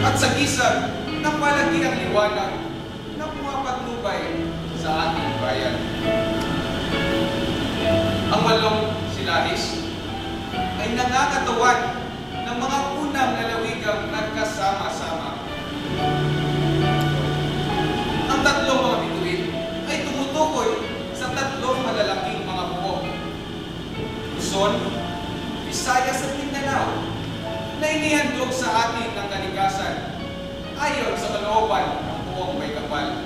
At sa gisag, napalagi ang liwanag na pumapatnubay sa ating bayan. Ang walong silahis ay nangangatawan ng mga unang lalawigang nagkasama-sama. Ang tatlong mga bituin ay tumutukoy sa tatlong malalaking mga buo. Luzon, Visayas at Mindanao na inihandog sa atin ng kalikasan ayon sa kalooban ng buong may kapal.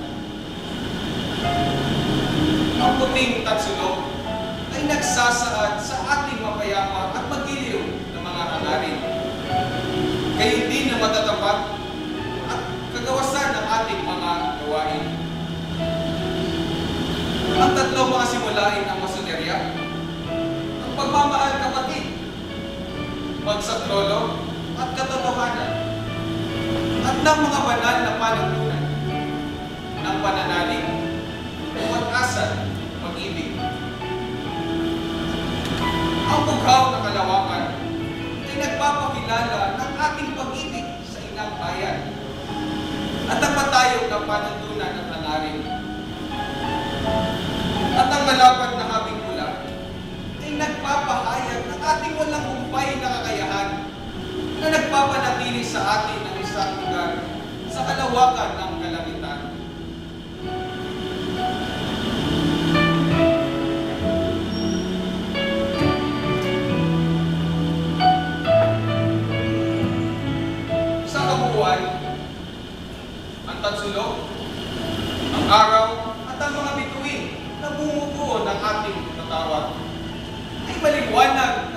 Ang puting tatsulok ay nagsasaad sa ating mapayapa at magiliw ng mga hangarin. Kayo din na matatapat at kagawasan ng ating mga gawain. Ang tatlong mga simulain ng masonerya, ang pagmamahal kapatid, pagsaklolo at katotohanan, at ng mga banal na panuntunan ng pananalig, pag-asa, pag-ibig. Ang bughaw na kalawakan ay nagpapakilala ng ating pag-ibig sa inang bayan at ang patayog ng panuntunan nagpapanatili sa atin ng isang lugar sa kalawakan ng kalangitan. Sa kabuuan, ang tatsulok, ang araw, at ang mga bituin na bumubuo ng ating katawag ay maliwanag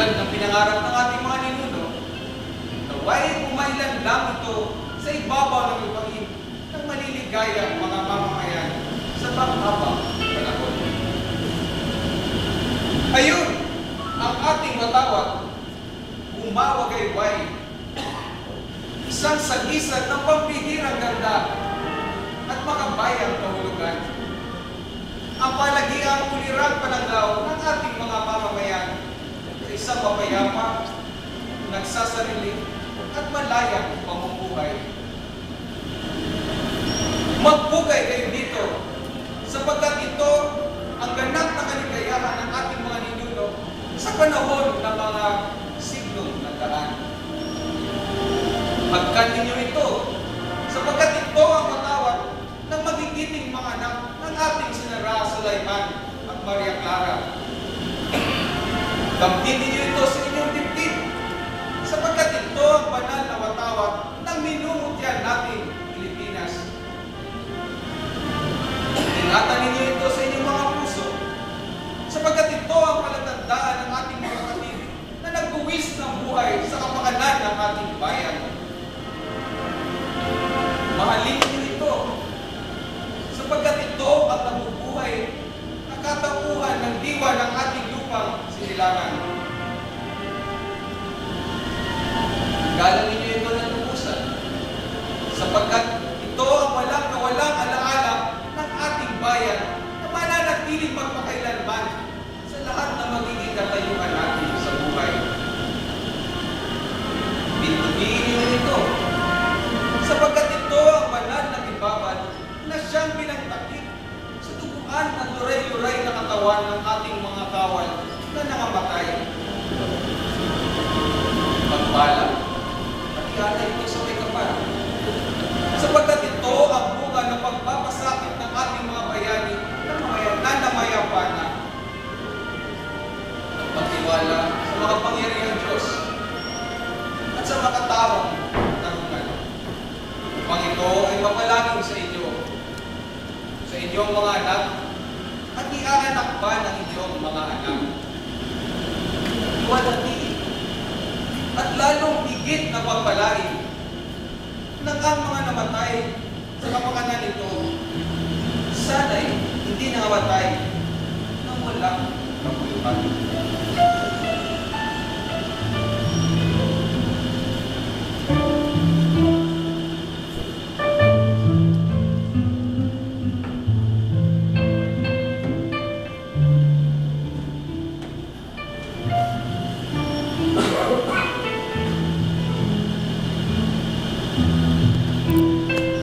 Tulad ng pinangarap ng ating mga ninuno, naway umailan lang ito sa ibabaw ng lupain ng maliligaya ang mga mamamayan sa panghabang panahon. Ayun, ang ating matawag, umawagayway. Isang sagisag ng pampihirang ganda at makabayang kahulugan. Ang palagiang ulirang pananggaw ng ating mga mamamayan isang mapayapa, nagsasarili at malayang pamumuhay. Magbugay kayo dito sapagkat ito ang ganap na kaligayahan ng ating mga ninuno sa panahon ng mga siglong nagdaan. Magkan ninyo ito sapagkat ito ang matawag ng magigiting mga anak ng ating sinara Sulaiman at Maria Clara. Gamitin ninyo ito sa duguan at luray-luray na katawan ng ating mga kawal na nangamatay. Pagpala, pati ito sa may kapal. Sapagkat ito ang bunga ng pagpapasakit ng ating mga bayani na mamaya na namayapa na. Ang pagtiwala sa mga pangyarihan Diyos at sa makatawang tarungan. Upang ito ay mapalangin sa inyo, sa inyong mga anak, at iaanak pa ng inyong mga anak. Iwalati at lalong higit na pagpalain ng ang mga namatay sa kapakanan nito, sana'y hindi nangamatay ng walang kapulutan.